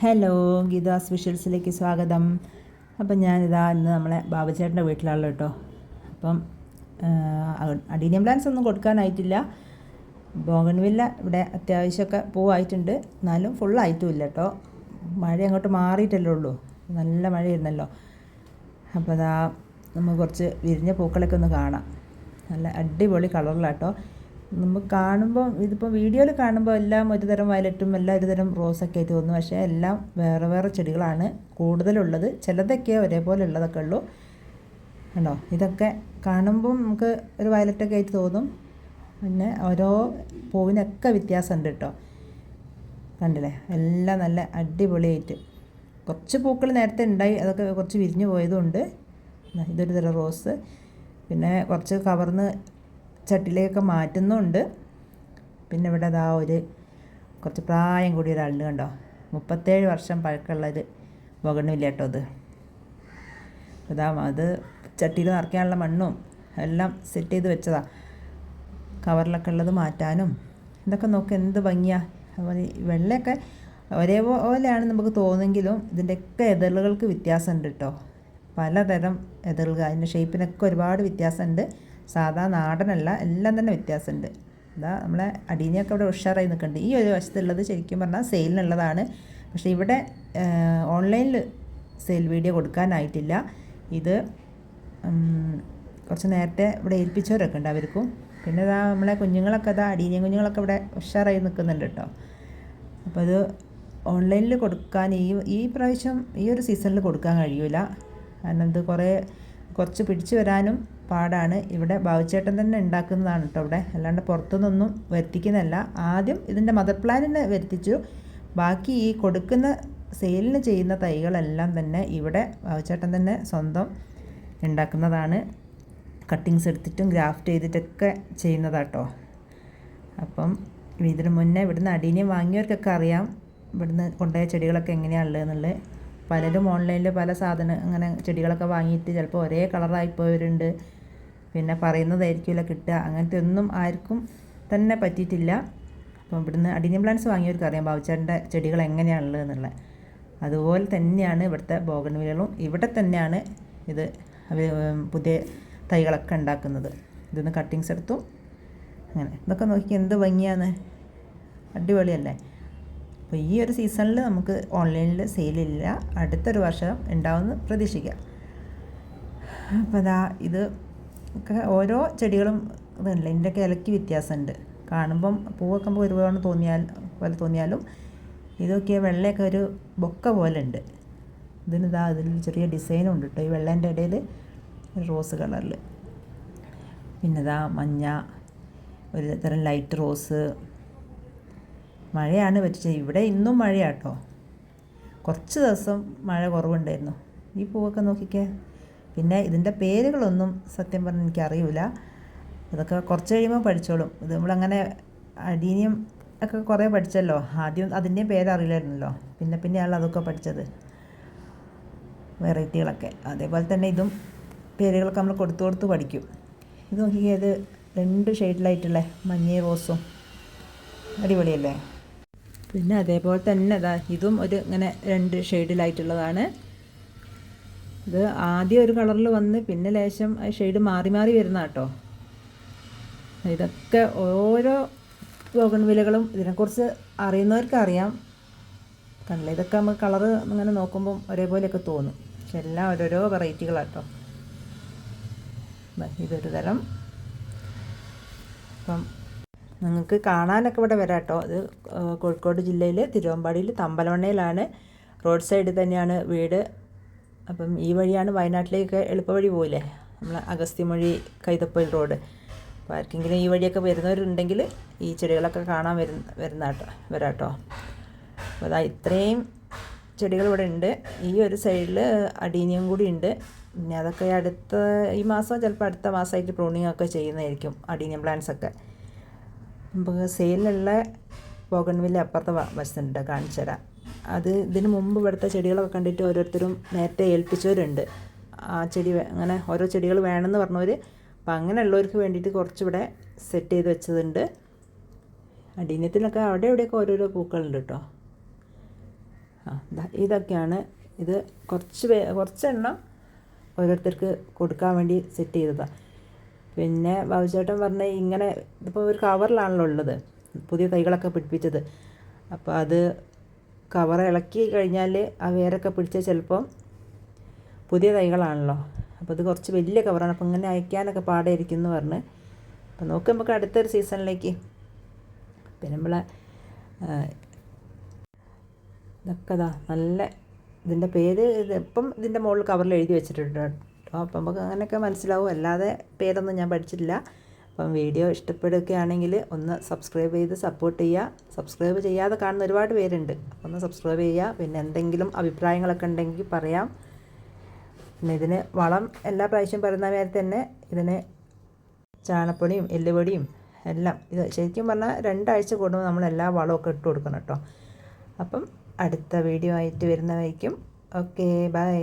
Hello Geetha സ്പെഷ്യൽസിലേക്ക് സ്വാഗതം. അപ്പം ഞാനിതാ ഇന്ന് നമ്മളെ ബാബുചേട്ടന്റെ വീട്ടിലാണല്ലോ കേട്ടോ അപ്പം അഡീനിയം പ്ലാൻസ് ഒന്നും കൊടുക്കാനായിട്ടില്ല. ബോഗൺവില്ല ഇവിടെ അത്യാവശ്യമൊക്കെ പൂവായിട്ടുണ്ട്. എന്നാലും ഫുൾ ഇല്ല കേട്ടോ മഴ അങ്ങോട്ട് മാറിയിട്ടല്ലേ ഉള്ളൂ. നല്ല മഴയായിരുന്നല്ലോ. അപ്പോൾ അതാ നമുക്ക് കുറച്ച് വിരിഞ്ഞ പൂക്കളൊക്കെ ഒന്ന് കാണാം. നല്ല അടിപൊളി കളറിലാട്ടോ നമുക്ക് കാണുമ്പോൾ ഇതിപ്പോൾ വീഡിയോയിൽ കാണുമ്പോൾ എല്ലാം ഒരു തരം വയലറ്റും എല്ലാം ഒരു തരം റോസൊക്കെ ആയിട്ട് തോന്നും. പക്ഷേ എല്ലാം വേറെ വേറെ ചെടികളാണ് കൂടുതലുള്ളത്. ചിലതൊക്കെ ഒരേപോലെ ഉള്ളതൊക്കെ ഉള്ളൂ. കണ്ടോ? ഇതൊക്കെ കാണുമ്പോൾ നമുക്ക് ഒരു വയലറ്റൊക്കെ ആയിട്ട് തോന്നും. പിന്നെ ഓരോ പൂവിനൊക്കെ വ്യത്യാസമുണ്ട് കേട്ടോ. കണ്ടില്ലേ? എല്ലാം നല്ല അടിപൊളിയായിട്ട്. കുറച്ച് പൂക്കൾ നേരത്തെ ഉണ്ടായി. അതൊക്കെ കുറച്ച് വിരിഞ്ഞു പോയതുകൊണ്ട് ഇതൊരു തരം റോസ്. പിന്നെ കുറച്ച് കവർന്ന് ചട്ടിലേക്കൊക്കെ മാറ്റുന്നുണ്ട്. പിന്നെ ഇവിടെ അതാ ഒരു കുറച്ച് പ്രായം കൂടിയ ഒരാളുണ്ട് കണ്ടോ? മുപ്പത്തേഴ് വർഷം പഴക്കമുള്ളൊരു മുകളിലില്ല കേട്ടോ അത്. അതാ അത് ചട്ടിയിൽ നിറയ്ക്കാനുള്ള മണ്ണും എല്ലാം സെറ്റ് ചെയ്ത് വെച്ചതാ. കവറിലൊക്കെ ഉള്ളത് മാറ്റാനും. ഇതൊക്കെ നോക്ക് എന്ത് ഭംഗിയാ. അതുപോലെ വെള്ളയൊക്കെ ഒരേപോലെയാണ് നമുക്ക് തോന്നുമെങ്കിലും ഇതിന്റെയൊക്കെ എതിളുകൾക്ക് വ്യത്യാസമുണ്ട് കേട്ടോ. പലതരം എതിളുകൾ അതിന്റെ ഷേപ്പിനൊക്കെ ഒരുപാട് വ്യത്യാസമുണ്ട്. സാധാ നാടനല്ല എല്ലാം തന്നെ വ്യത്യാസമുണ്ട്. അതാ നമ്മളെ അടീനിയൊക്കെ ഇവിടെ ഉഷാറായി നിൽക്കുന്നുണ്ട്. ഈ ഒരു വശത്തുള്ളത് ശരിക്കും പറഞ്ഞാൽ സെയിലിനുള്ളതാണ്. പക്ഷേ ഇവിടെ ഓൺലൈനിൽ സെയിൽ വീഡിയോ കൊടുക്കാനായിട്ടില്ല. ഇത് കുറച്ച് നേരത്തെ ഇവിടെ ഏൽപ്പിച്ചവരൊക്കെ ഉണ്ട് അവർക്കും. പിന്നെ ഇതാ നമ്മളെ കുഞ്ഞുങ്ങളൊക്കെ ഇതാ അടീനിയ കുഞ്ഞുങ്ങളൊക്കെ ഇവിടെ ഉഷാറായി നിൽക്കുന്നുണ്ട് കേട്ടോ. അപ്പോൾ ഇത് ഓൺലൈനിൽ കൊടുക്കാൻ ഈ ഈ പ്രാവശ്യം ഈ ഒരു സീസണിൽ കൊടുക്കാൻ കഴിയില്ല കാരണം ഇത് കുറേ കുറച്ച് പിടിച്ചു വരാനും പാടാണ്. ഇവിടെ ബാബുച്ചേട്ടൻ തന്നെ ഉണ്ടാക്കുന്നതാണ് കേട്ടോ ഇവിടെ. അല്ലാണ്ട് പുറത്തുനിന്നൊന്നും വരുത്തിക്കുന്നതല്ല. ആദ്യം ഇതിന്റെ മദർ പ്ലാനിനെ വരുത്തിച്ചു. ബാക്കി ഈ കൊടുക്കുന്ന സെയിലിന് ചെയ്യുന്ന തൈകളെല്ലാം തന്നെ ഇവിടെ ബാബുച്ചേട്ടൻ തന്നെ സ്വന്തം ഉണ്ടാക്കുന്നതാണ്. കട്ടിങ്സ് എടുത്തിട്ടും ഗ്രാഫ്റ്റ് ചെയ്തിട്ടൊക്കെ ചെയ്യുന്നതാട്ടോ അപ്പം ഇതിന് മുന്നേ ഇവിടുന്ന് അടീനിയം വാങ്ങിയവർക്കൊക്കെ അറിയാം. ഇവിടുന്ന് കൊണ്ടുപോയ ചെടികളൊക്കെ എങ്ങനെയാണുള്ളത് എന്നുള്ളത് പലരും ഓൺലൈനിൽ പല സാധനം അങ്ങനെ ചെടികളൊക്കെ വാങ്ങിയിട്ട് ചിലപ്പോൾ ഒരേ കളറായി പോയവരുണ്ട്. പിന്നെ പറയുന്നതായിരിക്കില്ല കിട്ടുക. അങ്ങനത്തെ ഒന്നും ആർക്കും തന്നെ പറ്റിയിട്ടില്ല. അപ്പം ഇവിടുന്ന് അഡീനിയം പ്ലാന്റ്സ് വാങ്ങിയവർക്ക് അറിയാം ബാബുച്ചാറിന്റെ ചെടികൾ എങ്ങനെയാണുള്ളത് എന്നുള്ളത് അതുപോലെ തന്നെയാണ് ഇവിടുത്തെ ബോഗൺവിലകളും ഇവിടെ തന്നെയാണ് ഇത് പുതിയ തൈകളൊക്കെ ഉണ്ടാക്കുന്നത്. ഇതൊന്ന് കട്ടിങ്സ് എടുത്തും. അങ്ങനെ ഇതൊക്കെ നോക്കി എന്ത് ഭംഗിയാണ്. അടിപൊളിയല്ലേ? അപ്പോൾ ഈ ഒരു സീസണിൽ നമുക്ക് ഓൺലൈനിൽ സെയിലില്ല. അടുത്തൊരു വർഷം ഉണ്ടാവുമെന്ന് പ്രതീക്ഷിക്കാം. അപ്പോൾ അതാ ഇത് ഒക്കെ ഓരോ ചെടികളും ഇതുണ്ട് ഇതിന്റെയൊക്കെ ഇലയ്ക്ക് വ്യത്യാസമുണ്ട്. കാണുമ്പം പൂവൊക്കെ ഒരുപാട് തോന്നിയാൽ പോലെ തോന്നിയാലും ഇതൊക്കെ വെള്ളയൊക്കെ ഒരു ബൊക്ക പോലെ ഉണ്ട്. ഇതിനിതാ അതിൽ ചെറിയ ഡിസൈനും ഉണ്ട് കേട്ടോ ഈ വെള്ളേന്റെ ഇടയിൽ റോസ് കളറിൽ. പിന്നെ ഇതാ മഞ്ഞ ഒരു തരം ലൈറ്റ് റോസ്. മഴയാണ് പറ്റിച്ചത്. ഇവിടെ ഇന്നും മഴയാട്ടോ. കുറച്ച് ദിവസം മഴ കുറവുണ്ടായിരുന്നു. ഈ പൂവൊക്കെ നോക്കിക്കേ. പിന്നെ ഇതിന്റെ പേരുകളൊന്നും സത്യം പറഞ്ഞാൽ എനിക്കറിയില്ല ഇതൊക്കെ കുറച്ച് കഴിയുമ്പോൾ പഠിച്ചോളും. ഇത് നമ്മളങ്ങനെ അടീനിയം ഒക്കെ കുറേ പഠിച്ചല്ലോ. ആദ്യം അതിന്റെയും പേരറിയില്ലായിരുന്നല്ലോ. പിന്നെ പിന്നെയാണ് അതൊക്കെ പഠിച്ചത്. വെറൈറ്റികളൊക്കെ. അതേപോലെ തന്നെ ഇതും പേരുകളൊക്കെ നമ്മൾ കൊടുത്തു കൊടുത്ത് പഠിക്കും. ഇത് നോക്കിയത് രണ്ട് ഷെയ്ഡിലായിട്ടുള്ള മഞ്ഞ റോസും. അടിപൊളിയല്ലേ? പിന്നെ അതേപോലെ തന്നെ ഇതും ഒരു ഇങ്ങനെ രണ്ട് ഷെയ്ഡിലായിട്ടുള്ളതാണ്. ഇത് ആദ്യം ഒരു കളറിൽ വന്ന് പിന്നെ ലേശം ഷെയ്ഡ് മാറി മാറി വരുന്ന കേട്ടോ. ഇതൊക്കെ ഓരോ ബോഗൺ വിലകളും ഇതിനെക്കുറിച്ച് അറിയുന്നവർക്ക് അറിയാം. കണ്ടില്ല? ഇതൊക്കെ നമുക്ക് കളറ് അങ്ങനെ നോക്കുമ്പം ഒരേപോലെയൊക്കെ തോന്നും. പക്ഷെ എല്ലാം ഓരോരോ വെറൈറ്റികളാട്ടോ ഇതൊരു തരം. അപ്പം നിങ്ങൾക്ക് കാണാനൊക്കെ ഇവിടെ വരാം കേട്ടോ. അത് കോഴിക്കോട് ജില്ലയിൽ തിരുവമ്പാടിയിൽ തമ്പലവണ്ണയിലാണ്. റോഡ് സൈഡിൽ തന്നെയാണ് വീട്. അപ്പം ഈ വഴിയാണ് വയനാട്ടിലേക്ക് എളുപ്പവഴി പോയില്ലേ? നമ്മൾ അഗസ്ത്യമൊഴി കൈതപ്പൊയിൽ റോഡ്. അപ്പോൾ ആർക്കെങ്കിലും ഈ വഴിയൊക്കെ വരുന്നവരുണ്ടെങ്കിൽ ഈ ചെടികളൊക്കെ കാണാൻ വരുന്ന വരുന്ന വരാട്ടോ. അപ്പോൾ അതാ ഇത്രയും ചെടികൾ ഇവിടെ ഉണ്ട്. ഈ ഒരു സൈഡിൽ അടീനിയം കൂടി ഉണ്ട്. പിന്നെ അതൊക്കെ അടുത്ത ഈ മാസം ചിലപ്പോൾ അടുത്ത മാസമായിട്ട് പ്രൂണിങ് ഒക്കെ ചെയ്യുന്നതായിരിക്കും അടീനിയം പ്ലാന്റ്സ് ഒക്കെ. നമുക്ക് സെയിലുള്ള ബോഗൺവില്ല അപ്പുറത്തെ വശത്തുണ്ട് കാണിച്ചു തരാം അത് ഇതിന് മുമ്പ് ഇവിടുത്തെ ചെടികളൊക്കെ കണ്ടിട്ട് ഓരോരുത്തരും നേരത്തെ ഏൽപ്പിച്ചവരുണ്ട്. ആ ചെടി അങ്ങനെ ഓരോ ചെടികൾ വേണമെന്ന് പറഞ്ഞവർ അപ്പം അങ്ങനെയുള്ളവർക്ക് വേണ്ടിയിട്ട് കുറച്ചിവിടെ സെറ്റ് ചെയ്ത് വെച്ചതുണ്ട്. അടീനത്തിലൊക്കെ അവിടെ ഇവിടെയൊക്കെ ഓരോരോ പൂക്കളുണ്ട് കേട്ടോ ആ ഇതൊക്കെയാണ്. ഇത് കുറച്ച് കുറച്ചെണ്ണം ഓരോരുത്തർക്ക് കൊടുക്കാൻ വേണ്ടി സെറ്റ് ചെയ്തതാണ് പിന്നെ ബാബുചേട്ടൻ പറഞ്ഞ ഇങ്ങനെ ഇതിപ്പോൾ ഒരു കവറിലാണല്ലോ ഉള്ളത്. പുതിയ തൈകളൊക്കെ പിടിപ്പിച്ചത്. അപ്പോൾ അത് കവർ ഇളക്കി കഴിഞ്ഞാൽ ആ വേരൊക്കെ പിടിച്ചാൽ ചിലപ്പം പുതിയ തൈകളാണല്ലോ. അപ്പോൾ ഇത് കുറച്ച് വലിയ കവറാണ് അപ്പോൾ ഇങ്ങനെ അയക്കാനൊക്കെ പാടായിരിക്കും എന്ന് പറഞ്ഞ്. അപ്പോൾ നോക്കി നമുക്ക് അടുത്തൊരു സീസണിലേക്ക് പിന്നെ നമ്മളെ ഇതൊക്കെ ഇതാ നല്ല ഇതിന്റെ പേര് ഇത് ഇപ്പം ഇതിന്റെ മുകളിൽ കവറിൽ എഴുതി വെച്ചിട്ടുണ്ട് കേട്ടോ. അപ്പം നമുക്ക് അങ്ങനെയൊക്കെ മനസ്സിലാവും. അല്ലാതെ പേരൊന്നും ഞാൻ പഠിച്ചിട്ടില്ല. അപ്പം വീഡിയോ ഇഷ്ടപ്പെടുകയാണെങ്കിൽ ഒന്ന് സബ്സ്ക്രൈബ് ചെയ്ത് സപ്പോർട്ട് ചെയ്യുക. സബ്സ്ക്രൈബ് ചെയ്യാതെ കാണുന്ന ഒരുപാട് പേരുണ്ട്. ഒന്ന് സബ്സ്ക്രൈബ് ചെയ്യുക. പിന്നെ എന്തെങ്കിലും അഭിപ്രായങ്ങളൊക്കെ ഉണ്ടെങ്കിൽ പറയാം. പിന്നെ ഇതിന് വളം എല്ലാ പ്രാവശ്യം പറയുന്ന മാതിരി തന്നെ ഇതിന് ചാണപ്പൊടിയും എല്ലുപൊടിയും എല്ലാം ഇത് ശരിക്കും പറഞ്ഞാൽ രണ്ടാഴ്ച കൂടുമ്പോൾ നമ്മൾ എല്ലാ വളമൊക്കെ ഇട്ട് കൊടുക്കണം കേട്ടോ. അപ്പം അടുത്ത വീഡിയോ ആയിട്ട് വരുന്നതായിരിക്കും. Okay bye.